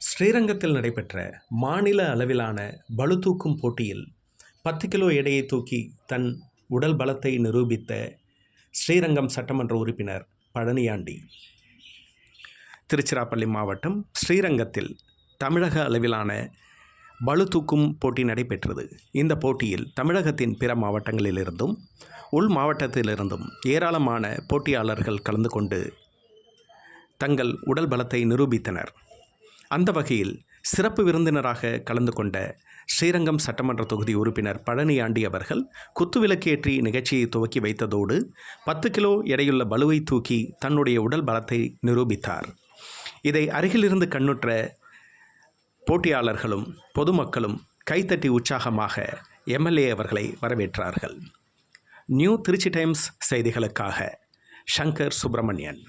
ஸ்ரீரங்கத்தில் நடைபெற்ற மாநில அளவிலான பளுதூக்கும் போட்டியில் பத்து கிலோ எடையை தூக்கி தன் உடல் பலத்தை நிரூபித்த ஸ்ரீரங்கம் சட்டமன்ற உறுப்பினர் பழனியாண்டி. திருச்சிராப்பள்ளி மாவட்டம் ஸ்ரீரங்கத்தில் தமிழக அளவிலான பளுதூக்கும் போட்டி நடைபெற்றது. இந்த போட்டியில் தமிழகத்தின் பிற மாவட்டங்களிலிருந்தும் உள் மாவட்டத்திலிருந்தும் ஏராளமான போட்டியாளர்கள் கலந்து கொண்டு தங்கள் உடல் பலத்தை நிரூபித்தனர். அந்த வகையில் சிறப்பு விருந்தினராக கலந்து கொண்ட ஸ்ரீரங்கம் சட்டமன்ற தொகுதி உறுப்பினர் பழனியாண்டி அவர்கள் குத்துவிளக்கேற்றி நிகழ்ச்சியை துவக்கி வைத்ததோடு பத்து கிலோ எடையுள்ள பலுவை தூக்கி தன்னுடைய உடல் பலத்தை நிரூபித்தார். இதை அருகிலிருந்து கண்ணுற்ற போட்டியாளர்களும் பொதுமக்களும் கைத்தட்டி உற்சாகமாக எம்எல்ஏ அவர்களை வரவேற்றார்கள். நியூ திருச்சி டைம்ஸ் செய்திகளுக்காக சங்கர் சுப்பிரமணியன்.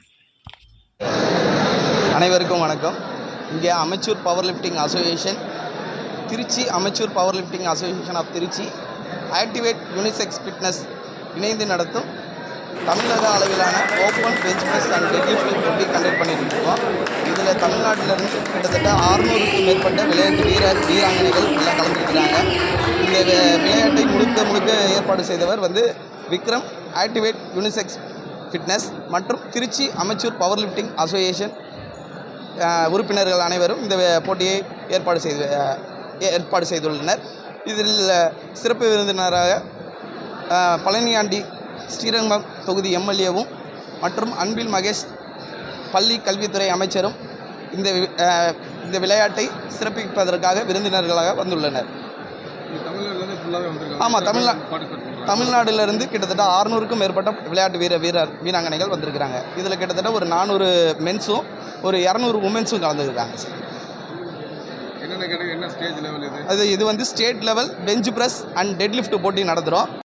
அனைவருக்கும் வணக்கம். இங்கே amateur power lifting association Tiruchi amateur power lifting association of Tiruchi activate unisex fitness இணைந்து நடத்தும் தமிழக அளவிலான open bench press and dead போட்டி கண்டக்ட் பண்ணிட்டு இருக்கோம் இதில் தமிழ்நாட்டிலிருந்து கிட்டத்தட்ட ஆறுநூறுக்கும் மேற்பட்ட விளையாட்டு வீரர் வீராங்கனைகள் எல்லாம் கலந்துருக்கிறாங்க. இந்த விளையாட்டை முழுக்க முழுக்க ஏற்பாடு செய்தவர் வந்து விக்ரம் ஆக்டிவேட் யூனிசெக்ஸ் ஃபிட்னஸ் மற்றும் Tiruchi amateur power lifting association உறுப்பினர்கள் அனைவரும் இந்த போட்டியை ஏற்பாடு செய்து ஏற்பாடு செய்துள்ளனர். இதில் சிறப்பு விருந்தினராக பழனியாண்டி ஸ்ரீரங்கம் தொகுதி எம்எல்ஏவும் மற்றும் அன்பில் மகேஷ் பள்ளி கல்வித்துறை அமைச்சரும் இந்த இந்த விளையாட்டை சிறப்பிப்பதற்காக விருந்தினர்களாக வந்துள்ளனர். தமிழ்நாட்டிலேருந்து ஃபுல்லாகவே வந்திருக்காங்க. ஆமா, தமிழ்நா- தமிழ்நாட்டிலிருந்து கிட்டத்தட்ட ஆறுநூறுக்கும் மேற்பட்ட விளையாட்டு வீர வீரர் வீராங்கனைகள் வந்திருக்கிறாங்க. இதில் கிட்டத்தட்ட ஒரு நானூறு மென்ஸும் ஒரு இரநூறு உமன்ஸும் கலந்துருக்காங்க சார் என்னென்ன கேட்டகரி என்ன ஸ்டேஜ் லெவல் இது? அது இது வந்து state level bench press and dead lift போட்டி நடத்துகிறோம்